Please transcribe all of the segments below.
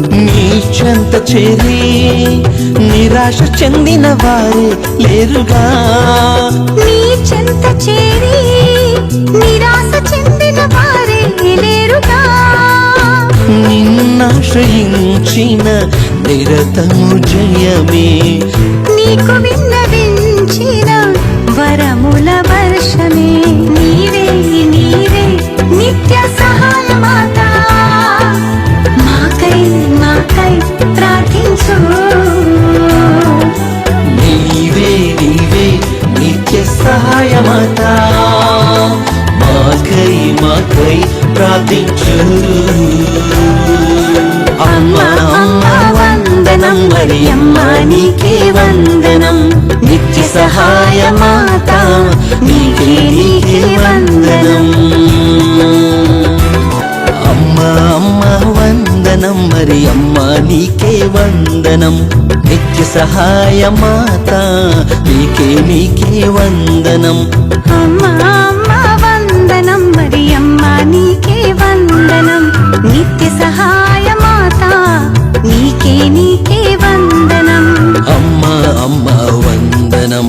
నీ చెంత చేరి నిరాశ చెందిన వారే లేరుగా. నీ చెంత చేరి నిరాశ చెందిన వారే లేరుగా. నిన్నాశ్రయించిన నిరతము జయమే. నీకు విన్నవించిన సహాయమాత మాకై మాకై ప్రార్థించు అమ్మ అమ్మ వందనం మరి నీకే వందనం. నిత్య సహాయ మాత నీకే నీకే వందనం. మరి అమ్మ నీకే వందనం. నిత్య సహాయ మాత నీకే నీకే వందనం. అమ్మ అమ్మ వందనం మరి అమ్మ నీకే వందనం. నిత్య సహాయ మాత నీకే నీకే వందనం. అమ్మ అమ్మ వందనం.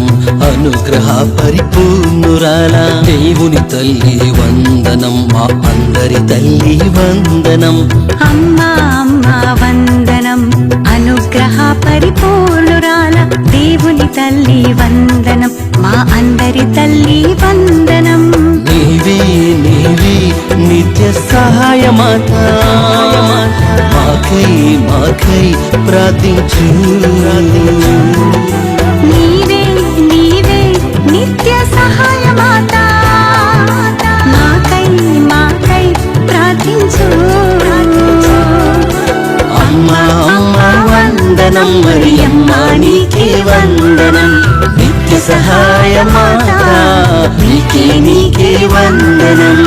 అనుగ్రహ పరిపూర్ణురాల. దేవుని తల్లి వందనం మా అందరి తల్లి వందనం. అమ్మ అమ్మ వందనం. అనుగ్రహ పరిపూర్ణురాల దేవుని తల్లి వందనం. మా అందరి తల్లి వందనం. నీవే నీవే నిత్య సహాయమాత. మాకై మాకై ప్రార్థించు. నీవే నీవే నిత్య సహాయమాత. మాకై మాకై ప్రార్థించు. అమ్మ అమ్మ వందనం మరి నీకే వందనం. నిత్య సహాయ మాత నీకే నీకే వందనం.